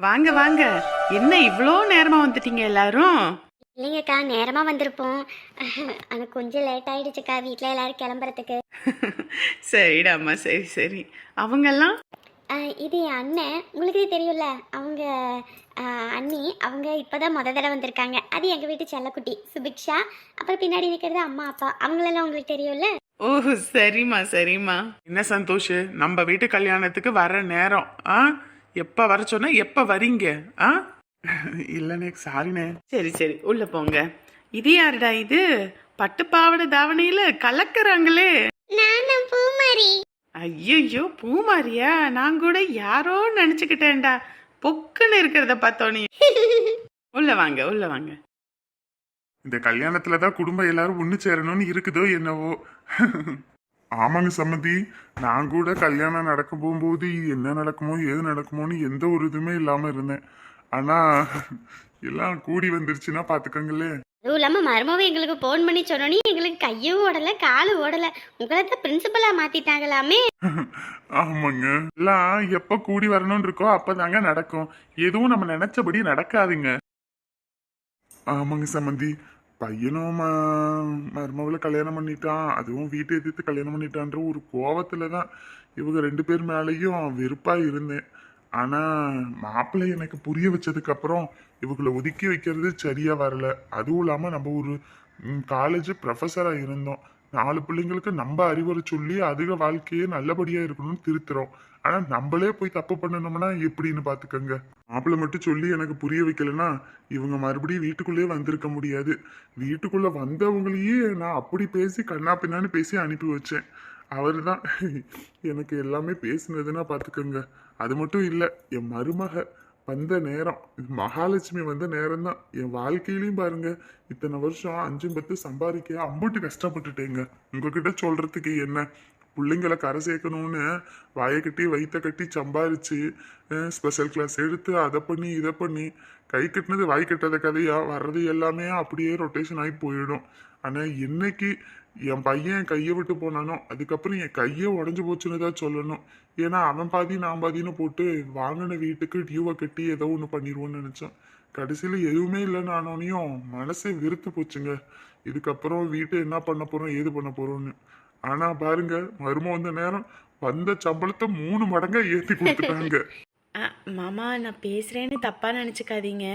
வாங்க வாங்க. என்ன இவ்வளோ நேரமா வந்துட்டீங்க எல்லாரும்? இல்லைங்கக்கா நேரமா வந்திருப்போம். அது கொஞ்சம் லேட் ஆயிடுச்சுக்கா. வீட்டில் எல்லாரும் கிளம்புறதுக்கு. சரிடாம்மா சரி சரி. அவங்கெல்லாம்? இது என் அண்ணன். உங்களுக்கு தெரியும்ல அவங்க அண்ணி அவங்க இப்போதான் முத தடவை வந்திருக்காங்க. அது எங்கள் வீட்டு செல்லக்குட்டி சுபிக்ஷா. அப்புறம் பின்னாடி நிற்கிறது அம்மா அப்பா. அவங்களெல்லாம் உங்களுக்கு தெரியும்ல? ஓ சரிம்மா சரிம்மா. என்ன சந்தோஷ் நம்ம வீட்டு கல்யாணத்துக்கு வர நேரம் ஆ? எப்ப வர சொன்னா எப்ப வரீங்க? ஆ? இல்லனே சாரிண்ணே சரி சரி உள்ள போங்க. இது யாருடா இது? பட்டு பாவாடை தாவணையில கலக்குறாங்களே. நான் பூமாரி. ஐயோ பூமாரியா? நான் கூட யாரோ நினைச்சுக்கிட்டேன்டா. பொக்குன்னு இருக்கிறத பார்த்தோனே உள்ள வாங்க உள்ள வாங்க. இந்த கல்யாணத்துல தான் குடும்பம் எல்லாரும் ஒண்ணு சேரணும்னு இருக்குதோ என்னவோ. ஆமாங்க சம்மதி நான் கூட கல்யாணம் நடக்க போகும்போது என்ன நடக்குமோ ஏது நடக்குமோன்னு எந்த ஒரு இதுவுமே இல்லாம இருந்தேன். ஆனா எல்லாம் கூடி வந்துருச்சுன்னா பாத்துக்கங்களேன். அதுவும் இல்லாமல் மருமவை எங்களுக்கு ஃபோன் பண்ணி சொன்னோன்னே எங்களுக்கு கையும் ஓடலை காலும் ஓடலை. உங்களை தான் பிரின்சிபலாக மாற்றிட்டாங்களாமே ஆமாங்க. எல்லாம் எப்ப கூடி வரணும்னு இருக்கோ அப்பதாங்க நடக்கும். எதுவும் நம்ம நினைச்சபடி நடக்காதுங்க. ஆமாங்க சம்மந்தி பையனும் ம- மருமகளை கல்யாணம் பண்ணிட்டான். அதுவும் வீட்டை எதிர்த்து கல்யாணம் பண்ணிட்டான்ற ஒரு கோவத்தில் தான் இவங்க ரெண்டு பேர் மேலேயும் வெறுப்பாக இருந்தேன். ஆனால் மாப்பிள்ளை எனக்கு புரிய வச்சதுக்கப்புறம் இவங்களை ஒதுக்கி வைக்கிறது சரியாக வரல. அதுவும் இல்லாமல் நம்ம ஒரு காலேஜ் ப்ரொஃபஸராக இருந்தோம். நாலு பிள்ளைங்களுக்கு நம்ம அறிவுரை சொல்லி அதிக வாழ்க்கையே நல்லபடியாக இருக்கணும்னு திருத்துறோம். ஆனால் நம்மளே போய் தப்பு பண்ணணும்னா எப்படின்னு பார்த்துக்கோங்க மாப்பிள்ளை மட்டும் சொல்லி எனக்கு புரிய வைக்கலன்னா இவங்க மறுபடியும் வீட்டுக்குள்ளேயே வந்திருக்க முடியாது. வீட்டுக்குள்ளே வந்தவங்களையே நான் அப்படி பேசி கண்ணா பின்னான்னு பேசி அனுப்பி வச்சேன். அவர் தான் எனக்கு எல்லாமே பேசினதுன்னா பார்த்துக்கோங்க அது மட்டும் இல்லை என் மருமக வந்த நேரம். மகாலட்சுமி வந்த நேரம் தான் என் வாழ்க்கையிலையும் பாருங்க இத்தனை வருஷம் அஞ்சு பத்து சம்பாதிக்க அம்புட்டு கஷ்டப்பட்டுட்டேங்க. உங்ககிட்ட சொல்றதுக்கு என்ன? பிள்ளைங்களை கரை சேர்க்கணும்னு வாயை கட்டி வயிற்ற கட்டி சம்பாரிச்சு ஸ்பெஷல் கிளாஸ் எடுத்து அதை பண்ணி இதை பண்ணி கை கட்டினது வாய் கட்டாத கதையா? வர்றது எல்லாமே அப்படியே ரொட்டேஷன் ஆகி போயிடும். ஆனால் என்னைக்கு என் பையன் கையை விட்டு போனானோ? அதுக்கப்புறம் என் கையே உடஞ்சு போச்சுன்னு தான் சொல்லணும். ஏன்னா அவன் பாதி நான் பாதின்னு போட்டு வாங்கின வீட்டுக்கு டியூவை கட்டி ஏதோ ஒன்று பண்ணிடுவோன்னு நினச்சேன். கடைசியில் எதுவுமே இல்லைன்னு ஆனோனையும் மனசே வெறுத்து போச்சுங்க. இதுக்கப்புறம் வீட்டை என்ன பண்ண போகிறோம் ஏது பண்ண போகிறோம்னு ஆனால் பாருங்க மரும வந்த நேரம் வந்த சம்பளத்தை மூணு மடங்கா ஏற்றி கொடுத்துட்டாங்க. மாமா நான் பேசுறேன்னு தப்பா நினைச்சுக்காதீங்க.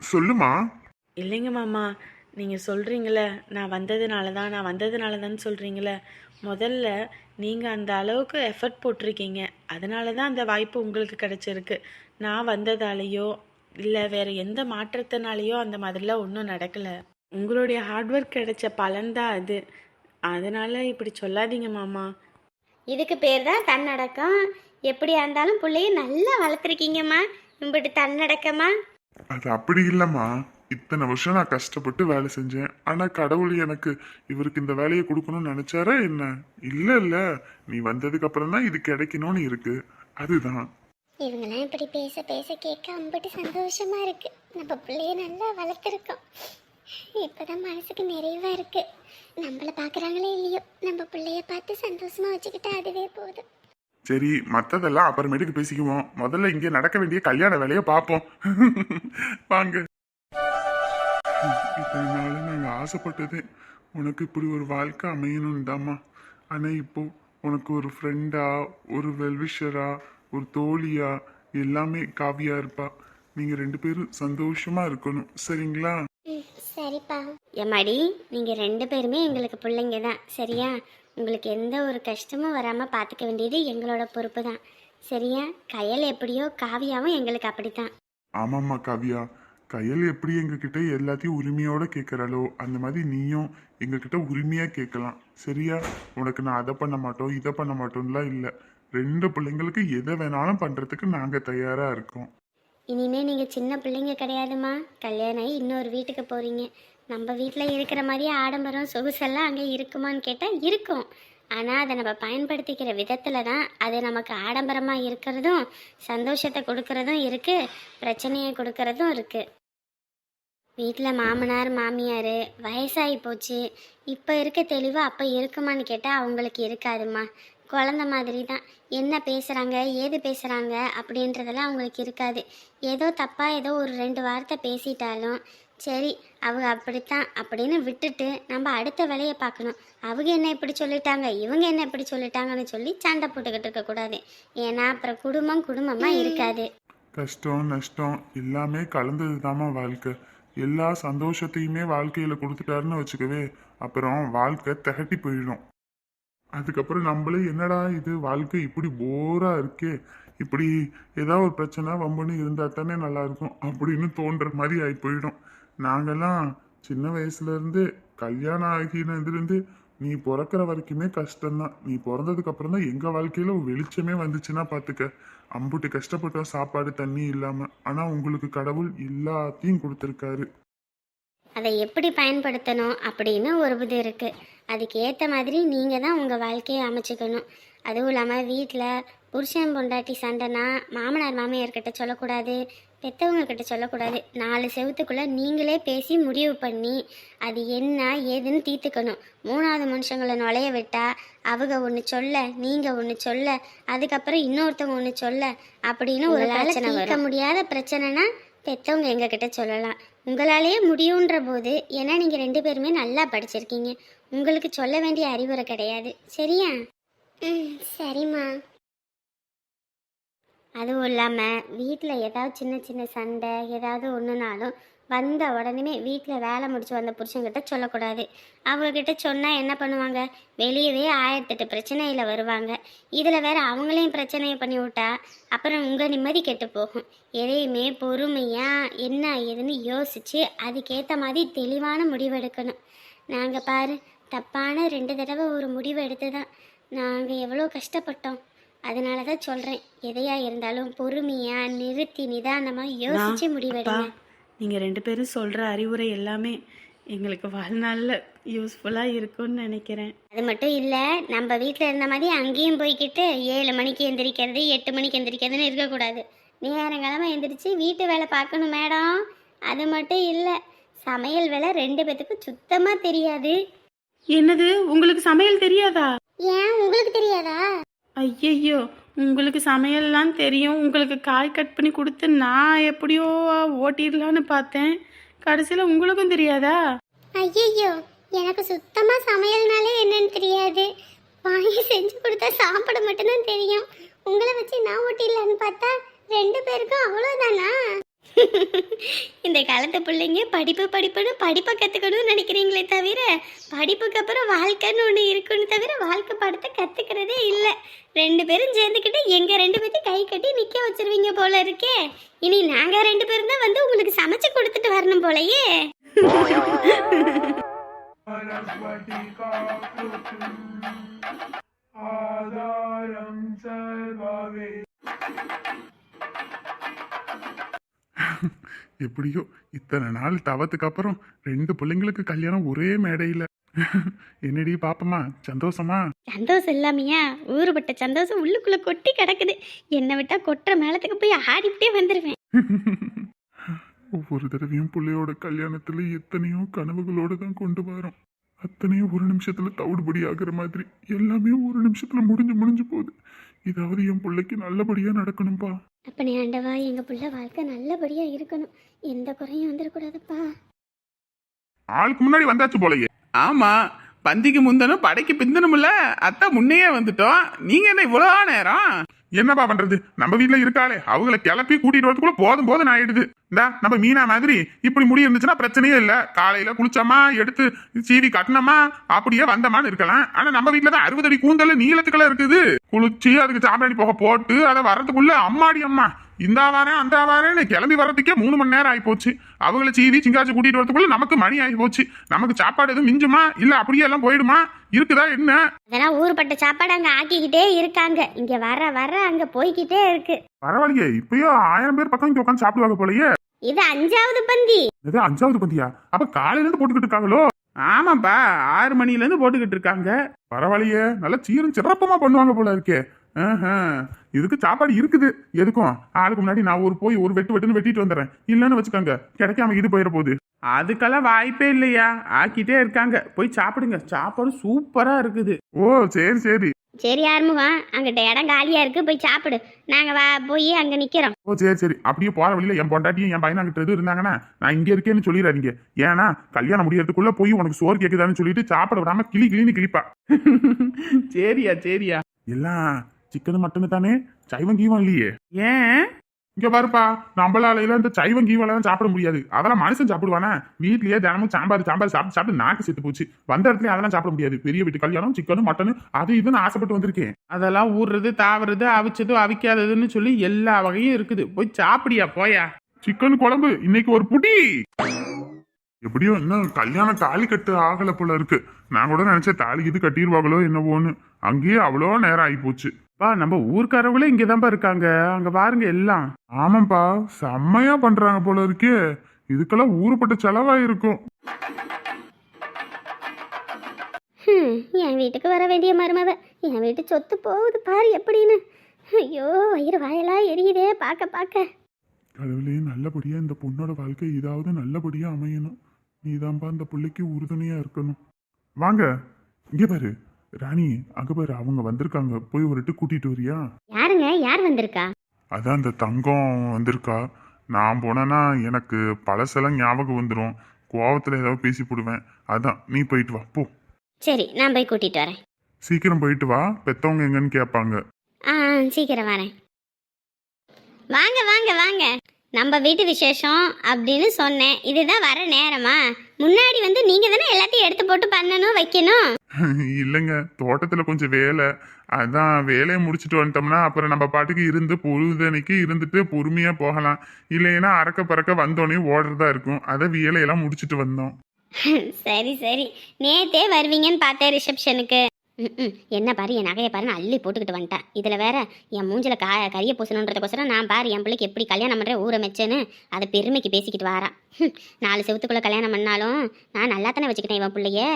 சொல்லுமா? இல்லைங்க மாமா. நீங்கள் சொல்கிறீங்களே நான் வந்ததுனால தான் நான் வந்ததுனால தான் சொல்கிறீங்களே முதல்ல நீங்கள் அந்த அளவுக்கு எஃபர்ட் போட்டிருக்கீங்க. அதனால தான் அந்த வாய்ப்பு உங்களுக்கு கிடைச்சிருக்கு. நான் வந்ததாலேயோ இல்லை வேறு எந்த மாற்றத்தினாலேயோ அந்த மாதிரிலாம் ஒன்றும் நடக்கலை. உங்களுடைய ஹார்ட் ஒர்க் கிடைச்ச பலன்தான் அது. அதனால் இப்படி சொல்லாதீங்க மாமா. இதுக்கு பேர் தான் தன்னடக்கம். எப்படியா இருந்தாலும் பிள்ளைய நல்லா வளர்த்துருக்கீங்கம்மா. இம்பிட்டு தன்னடக்கமா? அது அப்படி இல்லைம்மா. இத்தனை வருஷம் நான் கஷ்டப்பட்டு வேலை செஞ்சேன். ஆனா கடவுள் எனக்கு இவருக்கு இந்த வேலையை கொடுக்கணும்னு நினைச்சாரா என்ன? இல்ல இல்ல. நீ வந்ததுக்கு அப்புறம் தான் இது கிடைக்கணும்னு இருக்கு. அதுதான். இவங்கெல்லாம் இப்படி பேச பேச கேட்க அம்பிட்டு சந்தோஷமா இருக்கு. நம்ம பிள்ளைய நல்லா வளர்த்துருக்கோம். இப்போதான் மனசுக்கு நிறைவா இருக்கு. நம்மள பார்க்குறாங்களே இல்லையோ நம்ம பிள்ளைய பார்த்து சந்தோஷமா வச்சுக்கிட்டா அதுவே போதும். சரி மத்ததெல்லாம் அப்புறமேட்டுக்கு பேசிக்குவோம். முதல்ல இங்க நடக்க வேண்டிய கல்யாண வேலையை பார்ப்போம். வாங்க. இத்தனை நாள் நாங்க ஆசைப்பட்டது. உனக்கு இப்படி ஒரு வாழ்க்கை அமையணும் தாம்மா ஆனா இப்போ உனக்கு ஒரு ஃப்ரெண்டா ஒரு வெல்விஷரா ஒரு தோழியா எல்லாமே காவியா இருப்பா. நீங்க ரெண்டு பேரும் சந்தோஷமா இருக்கணும். சரிங்களா? சரிப்பா. எம்மாடி நீங்கள் ரெண்டு பேருமே எங்களுக்கு பிள்ளைங்க தான் சரியா? உங்களுக்கு எந்த ஒரு கஷ்டமும் வராமல் பார்த்துக்க வேண்டியது எங்களோட பொறுப்பு தான் சரியா? கயல் எப்படியோ காவியாவும் எங்களுக்கு அப்படித்தான். ஆமாம்மா காவியா. கையல் எப்படி எங்ககிட்ட எல்லாத்தையும் உரிமையோட கேட்குறாளோ அந்த மாதிரி நீயும் எங்ககிட்ட உரிமையா கேட்கலாம் சரியா? உனக்கு நான் அதை பண்ண மாட்டோம் இதை பண்ண மாட்டோம்லாம் இல்லை. ரெண்டு பிள்ளைங்களுக்கு எதை வேணாலும் பண்றதுக்கு நாங்க தயாரா இருக்கோம். இனிமே நீங்கள் சின்ன பிள்ளைங்க கிடையாதும்மா. கல்யாணம் ஆகி இன்னொரு வீட்டுக்கு போகிறீங்க நம்ம வீட்டில் இருக்கிற மாதிரியே ஆடம்பரம் சொகுசெல்லாம் அங்கே இருக்குமான்னு கேட்டால் இருக்கும். ஆனால் அதை நம்ம பயன்படுத்திக்கிற விதத்தில் தான் அது நமக்கு ஆடம்பரமாக இருக்கிறதும் சந்தோஷத்தை கொடுக்கறதும் இருக்குது பிரச்சனையை கொடுக்கறதும் இருக்குது வீட்டில் மாமனார் மாமியார் வயசாகி போச்சு. இப்போ இருக்க தெளிவு அப்போ இருக்குமான்னு கேட்டால் அவங்களுக்கு இருக்காதும்மா. குழந்த மாதிரி தான் என்ன பேசுகிறாங்க ஏது பேசுகிறாங்க அப்படின்றதெல்லாம் அவங்களுக்கு இருக்காது. ஏதோ தப்பாக ஏதோ ஒரு ரெண்டு வார்த்தை பேசிட்டாலும் சரி அவங்க அப்படித்தான் அப்படின்னு விட்டுட்டு நம்ம அடுத்த வேலையை பார்க்கணும். அவங்க என்ன இப்படி சொல்லிட்டாங்க இவங்க என்ன இப்படி சொல்லிட்டாங்கன்னு சொல்லி சண்டை போட்டுக்கிட்டு இருக்கக்கூடாது ஏன்னா அப்புறம் குடும்பம் குடும்பமாக இருக்காது. கஷ்டம் நஷ்டம் எல்லாமே கலந்தது வாழ்க்கை. எல்லா சந்தோஷத்தையுமே வாழ்க்கையில் கொடுத்துட்டாருன்னு வச்சுக்கவே அப்புறம் வாழ்க்கை திகட்டி போயிடும். அதுக்கப்புறம் நம்மளே என்னடா இது வாழ்க்கை இப்படி போரா இருக்கே இப்படி ஏதாவது ஒரு பிரச்சனை வம்புன்னு இருந்தா தானே நல்லா இருக்கும் அப்படின்னு தோன்ற மாதிரி ஆகி போயிடும். நாங்கெல்லாம் சின்ன வயசுல இருந்து கல்யாணம் ஆகினதுலேருந்து நீ பிறக்கிற வரைக்குமே கஷ்டம்தான். நீ பிறந்ததுக்கு அப்புறம் தான் எங்க வாழ்க்கையில ஒரு வெளிச்சமே வந்துச்சுன்னா பாத்துக்க. அம்புட்டு கஷ்டப்பட்டோம் சாப்பாடு தண்ணி இல்லாம. ஆனா உங்களுக்கு கடவுள் எல்லாத்தையும் கொடுத்துருக்காரு. அதை எப்படி பயன்படுத்தணும் அப்படின்னு ஒரு இது இருக்குது அதுக்கு ஏற்ற மாதிரி நீங்கள் தான் உங்கள் வாழ்க்கையை அமைச்சுக்கணும். அதுவும் இல்லாமல் வீட்டில் புருஷன் பொண்டாட்டி சண்டைனா மாமனார் மாமியார்கிட்ட சொல்லக்கூடாது. பெற்றவங்க கிட்ட சொல்லக்கூடாது. நாலு செவத்துக்குள்ளே நீங்களே பேசி முடிவு பண்ணி அது என்ன ஏதுன்னு தீர்த்துக்கணும். மூணாவது மனுஷங்களை நுழைய விட்டா அவங்க ஒன்று சொல்ல நீங்கள் ஒன்று சொல்ல அதுக்கப்புறம் இன்னொருத்தவங்க ஒன்று சொல்ல அப்படின்னு ஒரு பிரச்சனை தீர்க்க முடியாத பிரச்சனைனா பெற்றவங்க எங்ககிட்ட சொல்லலாம். உங்களாலேயே முடியுன்ற போது ஏன்னா நீங்கள் ரெண்டு பேருமே நல்லா படிச்சிருக்கீங்க. உங்களுக்கு சொல்ல வேண்டிய அறிவுரை கிடையாது. சரியா? ம் சரிம்மா. அதுவும் இல்லாமல் வீட்டில் ஏதாவது சின்ன சின்ன சண்டை ஏதாவது ஒன்றுனாலும் வந்த உடனே வீட்டில் வேலை முடிச்சு வந்த புருஷங்கிட்ட சொல்லக்கூடாது. அவங்கக்கிட்ட சொன்னால் என்ன பண்ணுவாங்க? வெளியவே ஆயிரத்தெட்டு பிரச்சனையில் வருவாங்க. இதில் வேற அவங்களையும் பிரச்சனையை பண்ணி விட்டா அப்புறம் உங்கள் நிம்மதி கெட்டு போகும். எதையுமே பொறுமையாக என்ன ஏதுன்னு யோசித்து அதுக்கேற்ற மாதிரி தெளிவான முடிவு எடுக்கணும் நாங்கள் பாரு தப்பான ரெண்டு தடவை ஒரு முடிவு எடுத்து தான் நாங்கள் எவ்வளோ கஷ்டப்பட்டோம். அதனால தான் சொல்கிறேன் எதையா இருந்தாலும் பொறுமையாக நிறுத்தி நிதானமாக அப்பா முடிவெடுங்க. நீங்கள் ரெண்டு பேரும் சொல்கிற அறிவுரை எல்லாமே எங்களுக்கு வாழ்நாளில் யூஸ்ஃபுல்லாக இருக்கும்னு நினைக்கிறேன். அது மட்டும் இல்லை நம்ம வீட்டில் இருந்த மாதிரி அங்கேயும் போய்க்கிட்டு ஏழு மணிக்கு எந்திரிக்கிறது எட்டு மணிக்கு எந்திரிக்கிறதுன்னு இருக்கக்கூடாது. நேரங்கிழமை எந்திரிச்சு வீட்டு வேலை பார்க்கணும் மேடம். அது மட்டும் இல்லை சமையல் வேலை ரெண்டு பேத்துக்கும் சுத்தமாக தெரியாது. என்னது உங்களுக்கு சமையல் தெரியாதா? ஏன் உங்களுக்கு தெரியாதா? ஐயையோ உங்களுக்கு சமையல்லாம் தெரியும். உங்களுக்கு காய் கட் பண்ணி கொடுத்து நான் எப்படியோ ஓட்டிடலான்னு பார்த்தேன். கடைசியில் உங்களுக்கும் தெரியாதா? ஐயையோ எனக்கு சுத்தமாக சமையல்னாலே என்னன்னு தெரியாது. வாங்கி செஞ்சு கொடுத்தா சாப்பிட மட்டும்தான் தெரியும். உங்களை வச்சு நான் ஓட்டிடலான்னு பார்த்தா ரெண்டு பேருக்கும் அவ்வளோதானா இந்த காலத்து பிள்ளைங்க படிப்பு படிப்புன்னு படிப்பை கற்றுக்கணும்னு நினைக்கிறீங்களே தவிர படிப்புக்கு அப்புறம் வாழ்க்கைன்னு ஒன்று இருக்குன்னு தவிர வாழ்க்கை பாடத்தை கற்றுக்கிறதே இல்லை. ரெண்டு பேரும் சேர்ந்துக்கிட்டு எங்கள் ரெண்டு பேர்த்தையும் கை கட்டி நிற்க வச்சிருவீங்க போல இருக்கே. இனி நாங்கள் ரெண்டு பேரும் தான் வந்து உங்களுக்கு சமைச்சு கொடுத்துட்டு வரணும் போலயே. ஆதாரம் சர்வாவே. எப்படியோ இத்தனை நாள் தவத்துக்கு அப்புறம் ரெண்டு பிள்ளைங்களுக்கு கல்யாணம் ஒரே மேடையில. என்னடி பாப்பமா சந்தோஷமா? சந்தோஷம் இல்லாமையா? ஊறுபட்ட சந்தோஷம் உள்ளுக்குள்ள கொட்டி கிடக்குது. என்னை விட்டா கொட்டுற மேளத்துக்கு போய் ஆடிக்கிட்டே வந்துடுவேன் ஒவ்வொரு தடவையும் பிள்ளையோட கல்யாணத்துல எத்தனையோ கனவுகளோட தான் கொண்டு வரோம். அத்தனையும் ஒரு நிமிஷத்துல தவிடுபடி ஆகுற மாதிரி. எல்லாமே ஒரு நிமிஷத்துல முடிஞ்சு முடிஞ்சு போகுது. இதாவது என் பிள்ளைக்கு நல்லபடியா நடக்கணும்பா. அப்பனே ஆண்டவா எங்க புள்ள வாழ்க்கை நல்லபடியா இருக்கணும். எந்த குறையும் வந்துடக்கூடாதுப்பா. ஆளுக்கு முன்னாடி வந்தாச்சு போலயே. ஆமா பந்திக்கு முந்தனும் படைக்கு பிந்தனும்ல. அத்தை முன்னையே வந்துட்டோம். நீங்க என்ன இவ்வளோ நேரம்? என்னப்பா பண்றது? நம்ம வீட்ல இருக்காளே. அவங்கள கிளப்பி கூட்டிட்டு வரதுக்குள்ள போதும் போதும் ஆயிடுது. இந்தா நம்ம மீனா மாதிரி இப்படி முடி இருந்துச்சுன்னா பிரச்சனையே இல்ல. காலையில குளிச்சோமா எடுத்து சீவி கட்டினோமா அப்படியே வந்தமான்னு இருக்கலாம். ஆனா நம்ம வீட்டுல தான் அறுபது அடி கூந்தல் நீளத்துக்குள்ள இருக்குது. குளிச்சு அதுக்கு சாம்பிராணி போக போட்டு அதை வர்றதுக்குள்ள அம்மாடி அம்மா இந்த வாரேன் அந்த வாரேன்னு கிளம்பி வர்றதுக்கே மூணு மணி நேரம் ஆகி போச்சு அவங்கள சீவி சிங்காச்சு கூட்டிட்டு வரதுக்குள்ள நமக்கு மணி ஆகி போச்சு நமக்கு சாப்பாடு எதுவும் மிஞ்சுமா? இல்ல அப்படியே எல்லாம் போயிடுமா? இருக்குதா என்ன? அதெல்லாம் ஊறுபட்ட சாப்பாடு அங்க ஆக்கிக்கிட்டே இருக்காங்க. இங்க வர வர அங்க போய்கிட்டே இருக்கு. பரவாயில்லையே இப்பயோ ஆயிரம் பேர் பக்கம் இங்க உட்காந்து சாப்பிடுவாங்க போலயே. இது அஞ்சாவது பந்தி. இது அஞ்சாவது பந்தியா? அப்ப காலையில இருந்து போட்டுக்கிட்டு இருக்காங்களோ? ஆமாப்பா ஆறு மணில இருந்து போட்டுக்கிட்டு இருக்காங்க. பரவாயில்லையே நல்லா சீரும் சிறப்பமா பண்ணுவாங்க போல இருக்கே. இதுக்கு சாப்பாடு இருக்குது. எதுக்கும்? ஆளுக்கு முன்னாடி நான் ஒரு போய் ஒரு வெட்டு வெட்டுன்னு வெட்டிட்டு வந்துடுறேன். இல்லைன்னு வச்சுக்கோங்க. கிடைக்காம இது போயிட போகுது. அதுக்கெல்லாம் வாய்ப்பே இல்லையா? ஆக்கிட்டே இருக்காங்க. போய் சாப்பிடுங்க. சாப்பாடு சூப்பரா இருக்குது. ஓ சரி சரி. சரி ஆறுமுகம் அங்கிட்ட இடம் காலியா இருக்கு. போய் சாப்பிடு. நாங்க வா போய் அங்க நிக்கிறோம். ஓ சரி சரி. அப்படியே போற வழியில என் பொண்டாட்டியும் என் பையன் அங்கிட்ட எதுவும் இருந்தாங்கன்னா நான் இங்க இருக்கேன்னு சொல்லிடாதீங்க. ஏன்னா கல்யாணம் முடியறதுக்குள்ள போய் உனக்கு சோறு கேக்குதான்னு சொல்லிட்டு சாப்பிட விடாம கிளி கிளின்னு கிளிப்பா சரியா சரியா. எல்லாம் சிக்கன் மட்டன் தானே? சைவம் கீவம் இல்லையே. ஏன்? இங்க பாருப்பா நம்மளால எல்லாம் இந்த சைவம் கீவெல்லாம் சாப்பிட முடியாது. அதெல்லாம் மனுஷன் சாப்பிடுவானே? வீட்லயே தினமும் சாம்பார் சாம்பார் சாப்பிட்டு சாப்பிட்டு நாக்கு செத்து போச்சு. வந்த இடத்துல அதெல்லாம் சாப்பிட முடியாது. பெரிய வீட்டு கல்யாணம் சிக்கனும் மட்டனும் அது இதுன்னு ஆசைப்பட்டு வந்திருக்கேன். அதெல்லாம் ஊறுறது தாவறது அவிச்சது அவிக்காததுன்னு சொல்லி எல்லா வகையும் இருக்குது. போய் சாப்பிடியா போயா? சிக்கன் குழம்பு இன்னைக்கு ஒரு புடி! எப்படியோ இன்னும் கல்யாணம் தாலி கட்டு ஆகல போல இருக்கு. நான் கூட நினைச்சேன் தாலி இது கட்டிடுவாங்களோ என்னவோன்னு. அங்கேயே அவ்வளோ நேரம் ஆகி போச்சு பா நம்ம ஊர்க்காரவங்களே இங்கதான்ப்பா இருக்காங்க. அங்க பாருங்க எல்லாம். ஆமாப்பா செம்மையா பண்றாங்க போல இருக்கே. இதுக்கெல்லாம் ஊருப்பட்ட செலவாயிருக்கும். ஹம், என் வீட்டுக்கு வர வேண்டிய மருமவ. என் வீட்டு சொத்து போகுது பாரு எப்படின்னு. ஐயோ வயிறு வாயெல்லாம் எரியுதே பார்க்க பார்க்க. கடவுளே நல்லபடியா இந்த பொண்ணோட வாழ்க்கை இதாவது நல்லபடியா அமையணும். நீதான்பா இந்த பிள்ளைக்கு உறுதுணையா இருக்கணும். வாங்க இங்க பாரு. ராணி அங்க பாரு அவங்க வந்திருக்காங்க. போய் ஒரு இட்டு கூட்டிட்டு வரியா? யாருங்க? யார் வந்திருக்கா? அதான் இந்த தங்கம் வந்திருக்கா. நான் போனேன்னா எனக்கு பழசெல்லாம் ஞாபகம் வந்துடும் கோவத்துல ஏதாவது பேசி போடுவேன். அதான் நீ போயிட்டு வா. போ. சரி நான் போய் கூட்டிட்டு வரேன். சீக்கிரம் போயிட்டு வா. பெத்தவங்க எங்கன்னு கேட்பாங்க. ஆ, சீக்கிரம் வரேன். வாங்க வாங்க வாங்க. நம்ம வீட்டு விசேஷம் அப்படின்னு சொன்னேன். இதுதான் வர நேரமா? முன்னாடி வந்து நீங்க தானே எல்லாத்தையும் எடுத்து போட்டு பண்ணணும் வைக்கணும்? இல்லைங்க தோட்டத்துல கொஞ்சம் வேலை. அதான் வேலையை முடிச்சுட்டு வந்துட்டோம்னா அப்புறம் நம்ம பாட்டுக்கு இருந்து பொழுதனைக்கு இருந்துட்டு பொறுமையா போகலாம். இல்லைன்னா அறக்க பறக்க வந்தோடனே ஓடுறதா இருக்கும். அதை வேலையெல்லாம் முடிச்சுட்டு வந்தோம். சரி சரி. நேத்தே வருவீங்கன்னு பார்த்தேன் ரிசப்ஷனுக்கு. ம் என்ன பாரு என் நகையை பாரு நான் அள்ளி போட்டுக்கிட்டு வந்துட்டேன். இதில் வேற என் மூஞ்சில கா கரிய பூசணுன்றதுக்கோசரம் நான் பாரு என் பிள்ளைக்கு எப்படி கல்யாணம் பண்ணுறேன் ஊரை மெச்சேன்னு அதை பெருமைக்கு பேசிக்கிட்டு வாரான். ஹம், நாலு செவத்துக்குள்ளே கல்யாணம் பண்ணாலும் நான் நல்லா தானே வச்சுக்கிட்டேன் இவன் பிள்ளைய?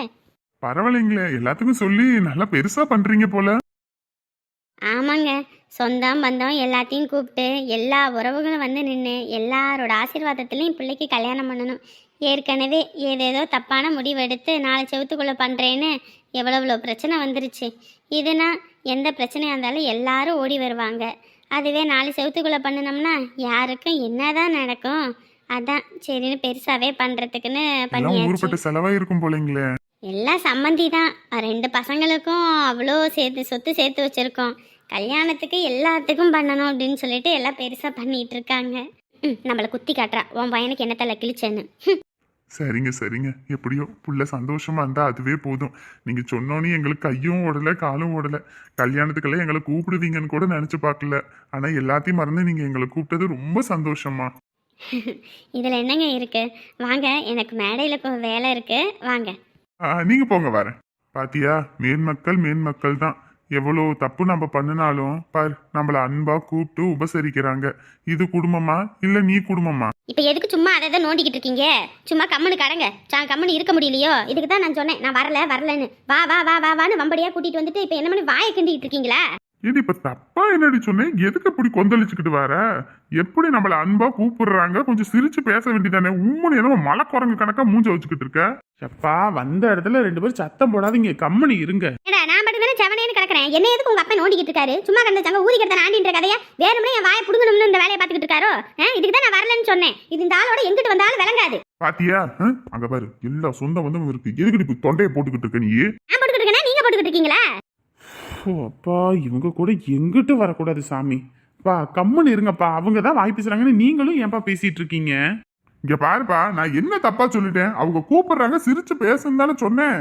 பரவாயில்லைங்களே எல்லாத்துக்கும் சொல்லி நல்லா பெருசா பண்றீங்க போல. ஆமாங்க. சொந்தம் பந்தம் எல்லாத்தையும் கூப்பிட்டு எல்லா உறவுகளும் வந்து நின்று எல்லாரோட ஆசீர்வாதத்துலேயும் பிள்ளைக்கு கல்யாணம் பண்ணணும். ஏற்கனவே ஏதேதோ தப்பான முடிவு எடுத்து நாலு செவத்துக்குள்ளே பண்ணுறேன்னு எவ்வளோ பிரச்சனை வந்துருச்சு. இதுனா எந்த பிரச்சனையாக இருந்தாலும் எல்லாரும் ஓடி வருவாங்க. அதுவே நாலு செவத்துக்குள்ளே பண்ணினோம்னா யாருக்கும் என்னதான் நடக்கும். அதான் சரின்னு பெருசாகவே பண்ணுறதுக்குன்னு பண்ணியாச்சு. ஊருப்பட்ட செலவா இருக்கும் போலங்களே. எல்லாம் சம்மந்தி தான். ரெண்டு பசங்களுக்கும் அவ்வளோ சேர்த்து சொத்து சேர்த்து வச்சுருக்கோம். கல்யாணத்துக்கு எல்லாத்துக்கும் பண்ணணும் அப்படின்னு சொல்லிட்டு எல்லாம் பெருசாக பண்ணிட்டு இருக்காங்க. ம் நம்மளை குத்தி காட்டுறா. உன் பையனுக்கு என்ன தலை கிழிச்சேன்னு. சரிங்க சரிங்க. எப்படியோ புள்ள சந்தோஷமா இருந்தா அதுவே போதும். நீங்க சொன்னோன்னே எங்களுக்கு கையும் ஓடல காலும் ஓடல. கல்யாணத்துக்கெல்லாம் எங்களை கூப்பிடுவீங்கன்னு கூட நினைச்சு பார்க்கல. ஆனா எல்லாத்தையும் மறந்து நீங்க எங்களை கூப்பிட்டது ரொம்ப சந்தோஷமா. இதில் என்னங்க இருக்கு? வாங்க எனக்கு மேடையில் இப்போ வேலை இருக்கு. வாங்க. ஆ, நீங்க போங்க வரேன். பாத்தியா? மேன்மக்கள் மேன்மக்கள் தான். எவ்வளோ தப்பு நம்ம பண்ணினாலும் பார் நம்மள அன்பா கூப்பிட்டு உபசரிக்கிறாங்க. இது குடும்பமா? இல்ல நீ குடும்பமா? இப்போ எதுக்கு சும்மா அதை தான் நோண்டிக்கிட்டு இருக்கீங்க? சும்மா கம்முனு கடங்க. சா கம்முனு இருக்க முடியலையோ? இதுக்கு தான் நான் சொன்னேன். நான் வரல வரலன்னு. வா வா வா வா வான்னு வம்படியாக கூட்டிகிட்டு வந்துட்டு இப்போ என்ன பண்ணி வாயை கிண்டிக்கிட்டு இருக்கீங்களா? இது இப்ப தப்பா என்னடி சொன்னேன்? எதுக்கு இப்படி கொந்தளிச்சுக்கிட்டு வர? எப்படி நம்மள அன்பா கூப்பிடுறாங்க? கொஞ்சம் சிரிச்சு பேச வேண்டியதானே? உம்முன்னு என்னமோ மலை குரங்கு கணக்கா மூஞ்ச வச்சுக்கிட்டு இருக்க? எப்பா வந்த இடத்துல ரெண்டு பேரும் சத்தம் போடாதீங்க. கம்மனி இருங்க. நான் மட்டும் கிடக்குறேன் என்ன எதுக்கு உங்க அப்பா நோண்டிக்கிட்டு இருக்காரு? சும்மா கிடந்த சங்க ஊதி கிடந்த ஆண்டின்ற கதையா? வேணும்னே என் வாயை புடுங்கணும்னு இந்த வேலையை பார்த்துக்கிட்டு இருக்காரோ? இதுக்கு தான் நான் வரலன்னு சொன்னேன். இது இந்த ஆளோட எங்கிட்டு வந்தாலும் விளங்காது. பாத்தியா? அங்க பாரு. எல்லா சொந்த பந்தமும் இருக்கு. எதுக்கு இப்படி தொண்டையை போட்டுக்கிட்டு இருக்க நீ? நான் போட்டுக்கிட்டு இருக்கேனா? நீங்க போட்டுக்கிட்டு இருக்கீங்களா? அப்பா இவங்க கூட எங்கிட்டு வரக்கூடாது சாமி. பா கம்மன் இருங்கப்பா. அவங்க தான் வாய் பேசுறாங்கன்னு நீங்களும் ஏன்பா பேசிட்டு இருக்கீங்க? இங்க பாருப்பா நான் என்ன தப்பா சொல்லிட்டேன்? அவங்க கூப்பிடுறாங்க சிரிச்சு பேசுன்னு தானே சொன்னேன்?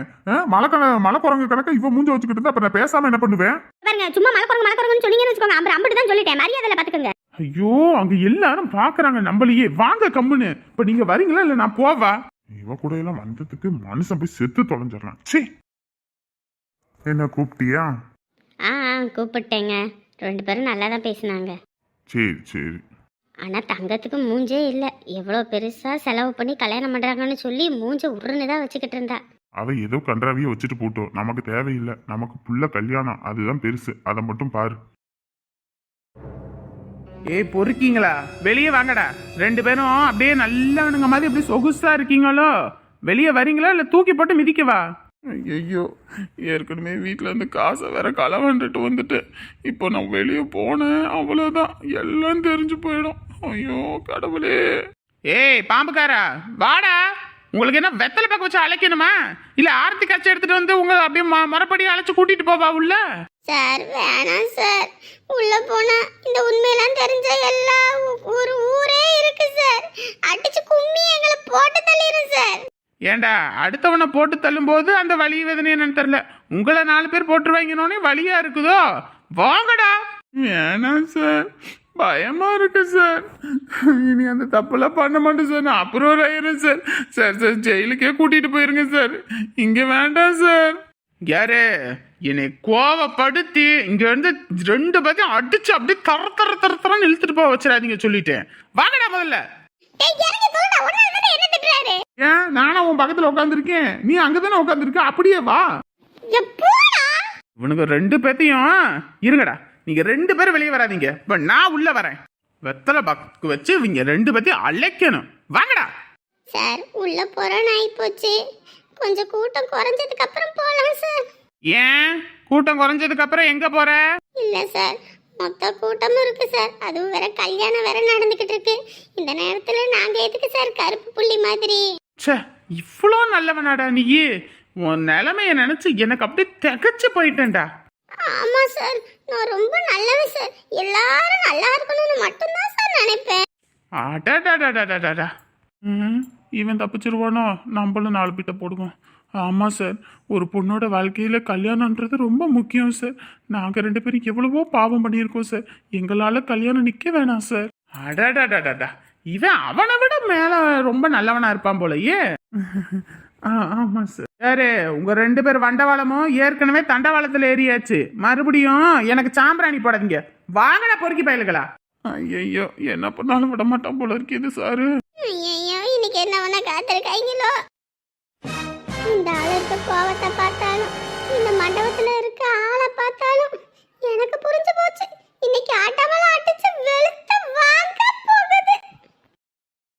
மலை கண மலை குரங்கு கணக்கா இவ மூஞ்ச வச்சுக்கிட்டு இருந்தா அப்ப நான் பேசாம என்ன பண்ணுவேன்? பாருங்க சும்மா மலக்குறங்க மலக்குறங்கன்னு சொன்னீங்கன்னு வச்சுக்கோங்க. அம்பர் அம்பிட்டு தான் சொல்லிட்டேன். மரியாதையில பாத்துக்கோங்க. ஐயோ அங்க எல்லாரும் பாக்குறாங்க நம்மளையே வாங்க கம்முன்னு. இப்ப நீங்க வரீங்களா இல்ல நான் போவா? இவ கூட எல்லாம் வந்ததுக்கு மனுஷன் போய் செத்து தொலைஞ்சிடலாம் சீ என்ன கூப்பிட்டியா? ஆ ஆ, கூப்பிட்டேங்க. ரெண்டு பேரும் நல்லா தான் பேசினாங்க. சரி சரி. ஆனால் தங்கத்துக்கு மூஞ்சே இல்லை. எவ்வளோ பெருசாக செலவு பண்ணி கல்யாணம் பண்ணுறாங்கன்னு சொல்லி மூஞ்ச உருன்னு தான் வச்சுக்கிட்டு இருந்தா. அவ ஏதோ கன்றாவிய வச்சுட்டு போட்டோம். நமக்கு தேவையில்லை. நமக்கு புள்ள கல்யாணம். அதுதான் பெருசு. அதை மட்டும் பாரு. ஏய் பொறுக்கீங்களா? வெளியே வாங்கடா. ரெண்டு பேரும் அப்படியே நல்லவனுங்க மாதிரி அப்படியே சொகுசா இருக்கீங்களோ? வெளியே வரீங்களா? இல்ல தூக்கி போட்டு மிதிக்கவா? ஐயோ ஏற்கனவே வீட்டில் இருந்து காசை வேற களவாண்டுட்டு வந்துட்டேன் இப்போ நான் வெளியே போனேன் அவ்வளோதான் எல்லாம் தெரிஞ்சு போயிடும். ஐயோ கடவுளே. ஏய் பாம்புக்காரா வாடா. உங்களுக்கு என்ன வெத்தலை பக்கம் வச்சு அழைக்கணுமா? இல்ல ஆரத்தி கட்சி எடுத்துட்டு வந்து உங்க அப்படியே ம- மறுபடி அழைச்சு கூட்டிட்டு போவா உள்ள? சார் வேணாம் சார். உள்ள போனா இந்த உண்மையெல்லாம் தெரிஞ்ச எல்லா ஒரு ஊரே இருக்கு சார். அடிச்சு கும்மி எங்களை போட்டு தள்ளிடும் சார். ஏண்டா அடுத்தவனை போட்டு தள்ளும்போது அந்த வலி வேதனை என்னன்னு தெரில உங்களை நாலு பேர் போட்டுருவாங்கன்னே வழியாக இருக்குதோ? வாங்கடா. வேணாம் சார் பயமா இருக்கு சார் இனி அந்த தப்பெல்லாம் பண்ண மாட்டேன் சார் நான் அப்புறம் ஆயிரும் சார் சார் சார் ஜெயிலுக்கே கூட்டிட்டு போயிருங்க சார் இங்க வேண்டாம் சார் யாரு என்னை கோவப்படுத்தி இங்க வந்து ரெண்டு பேத்தையும் அடிச்சு அப்படியே தர தர தர தரன்னு இழுத்துட்டு போக வச்சிடாதீங்க சொல்லிட்டேன். வாங்கடா முதல்ல. ஏன்? உன் பக்கத்துல உட்காந்துருக்கேன் நீ அங்கதானே உட்காந்துருக்க அப்படியே வா. இவனுக்கு ரெண்டு பேத்தையும் இருங்கடா. நீங்க ரெண்டு பேரும் வெளியே வராதீங்க. இப்ப நான் உள்ள வரேன். வெத்தலை பக்கு வச்சு இவங்க ரெண்டு பேத்தையும் அழைக்கணும். வாங்கடா. சார் உள்ள போறோம் ஆகி போச்சு கொஞ்சம் கூட்டம் குறைஞ்சதுக்கு அப்புறம் போலாம் சார். ஏன்? கூட்டம் குறைஞ்சதுக்கு அப்புறம் எங்க போற? இல்ல சார். மொத்த கூட்டமும் இருக்கு சார். அதுவும் வேற கல்யாணம் வேற நடந்துகிட்டு இருக்கு. இந்த நேரத்துல நாங்க எதுக்கு சார் கருப்பு புள்ளி மாதிரி? ச்சே இவ்வளோ நல்லவனாடா நீ உன் நிலைமைய நினைச்சு எனக்கு அப்படியே திகச்சு போயிட்டேன்டா. ஆமா சார். நான் ரொம்ப நல்லவன் சார். எல்லாரும் நல்லா இருக்கணும்னு மட்டும்தான் சார் நினைப்பேன். அடடடடடடடா ம், இவன் தப்பிச்சிருவானோ நம்மளும் நாலு பிட்ட போடுவோம் ஆமாம் சார். ஒரு பொண்ணோட வாழ்க்கையில் கல்யாணன்றது ரொம்ப முக்கியம் சார். நாங்கள் ரெண்டு பேரும் எவ்வளவோ பாவம் பண்ணியிருக்கோம் சார். எங்களால் கல்யாணம் நிற்க வேணாம் சார். அடடடடடா இவன் அவனை விட மேலே ரொம்ப நல்லவனாக இருப்பான் போலயே. ஆ ஆமாம் சார். யாரு? உங்கள் ரெண்டு பேர் வண்டவாளமும் ஏற்கனவே தண்டவாளத்தில் ஏறியாச்சு. மறுபடியும் எனக்கு சாம்பிராணி போடாதீங்க. வாங்கடா பொறுக்கி பயலுகளா. ஐயோ என்ன பண்ணாலும் விட மாட்டான் போல இருக்குது சாரு. ஐயோ இன்னைக்கு என்ன வேணா காத்திருக்காங்களோ இந்த ஆளுக்கு கோவத்தை பார்த்தாலும் இந்த மண்டபத்தில் இருக்க ஆளை பார்த்தாலும் எனக்கு புரிஞ்சு போச்சு. இன்னைக்கு ஆட்டாமல அடிச்சு வெளுத்து வாங்க போகுது.